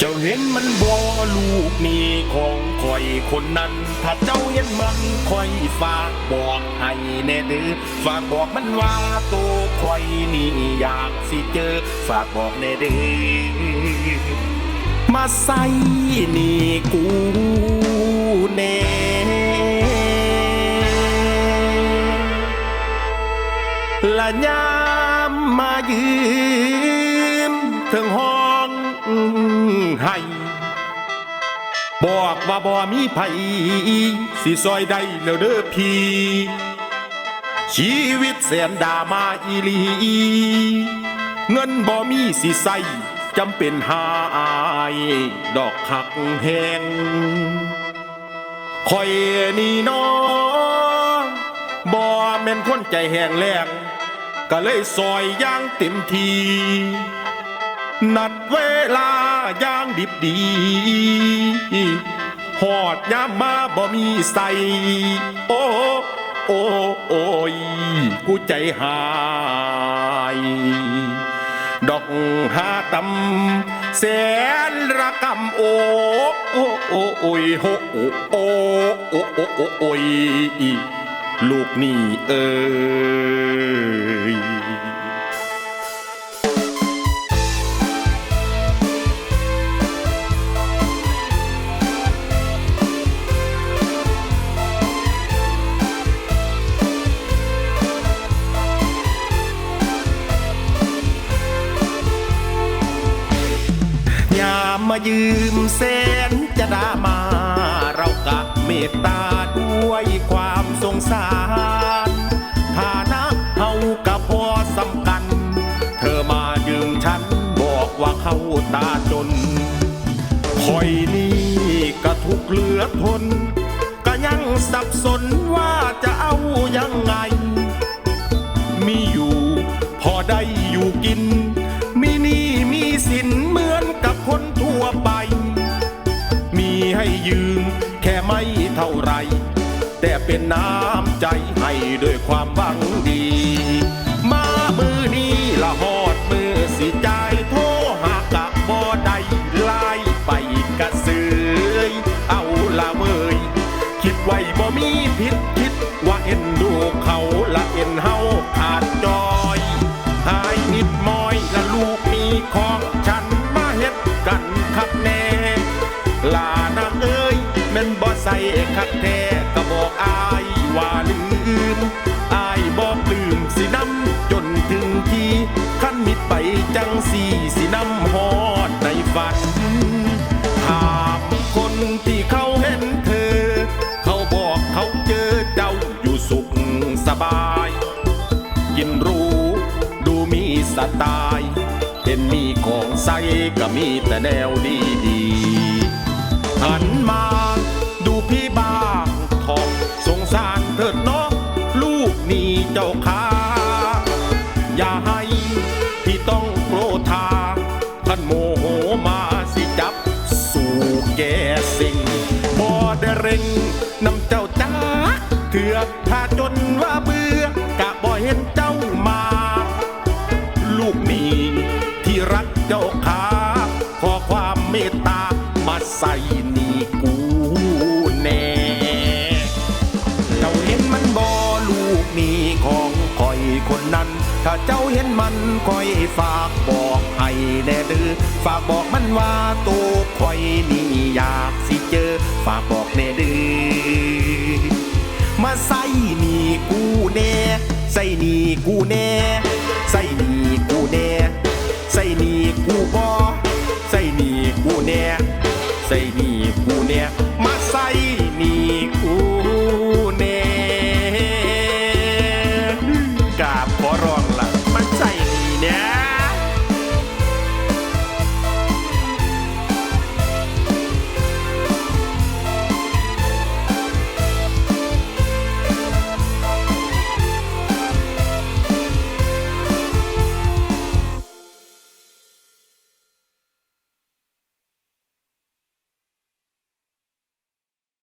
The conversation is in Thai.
เจ้าเห็นมันบ่ลูกนี่ของคอยคนนั้น ถ้าเจ้าเห็นมันคอยฝากบอกให้แน่เด้อฝากบอกมันว่าตัวคอยนี่อยากสิเจอ ฝากบอกแน่เด้อมาใส่นี่กูแน่ละยามมายืมถึงห้อง ให้ บอกว่าบ่มีไผสิซอยได้แล้วเด้อพี่ ชีวิตแสนดามาอีลี เงินบ่มีสิใส่จำเป็นหายดอกหักแหงคอยนี่น้องบ่แม่นคนใจแห้งแล้งก็เลยซอยอย่างเต็มที นัดเวลาย่างดิบดีหอดยามมาบ่มีใส่โอ้โอ้โอ้ยกูใจหาย ดอกหาตำแสนระกำโอ้โอ้โอ้โอ้ยโอ้โอ้โอ้โอ้โอ้โอ้ยลูกนี่เอ้ย ยามมายืมแสนจะดามา เรากะเมตตาด้วยความสงสารฐานะเฮากับพอสำคัญ เธอมายืมฉันบอกว่าเขาตาจนคอยนี่ก็ทุกเหลือทนก็ยังสับสนว่าจะเอายังไง มีอยู่พอได้อยู่กิน มีนี่มีสินเหมือนกับคน ไม่เท่าไร แต่เป็นน้ำใจให้ด้วยความหวังดี มามือนี้ละหอดมือสิจ่ายโทรหากะบ่ได้ไล่ไปกระเสือยเอาละเวยคิดไว้บ่มีผิดคิดว่าเอ็นดูเขาละเอ็นเฮาขาดจอยหายนิดมอ แท้ก็บอกอายว่าลืมอายบอกลืมสินำจนถึงที่ขั้นมิดไปจังสีสินำฮอดในฝันถามคนที่เขาเห็นเธอ เขาบอกเขาเจอเจ้าอยู่สุขสบาย กินรู้ดูมีสไตล์เห็นมีของใสก็มีแต่แนวดีดีๆหันมา ดูพี่บางทองสงสารเถิดเนาะลูกนี่เจ้าขาอย่าให้พี่ต้องโกรธาท่านโมโหมาสิจับ สู่แก่สิ่งบ่ได้เร่งนำเจ้าจ้าเถือกถ้าจนว่าเบื่อกะบ่เห็นเจ้ามา ลูกนี่ที่รักเจ้าขาขอความเมตตามาใส่ คนนั้น ถ้าเจ้าเห็นมันคอยฝากบอกให้แน่ดื้อฝากบอกมันว่าตัวคอยนี่อยากสิเจอ ฝากบอกแน่ดื้อมาใส่นี่กูแน่ใส่นี่กูแน่ใส่นี่กูแน่ใส่นี่กูบ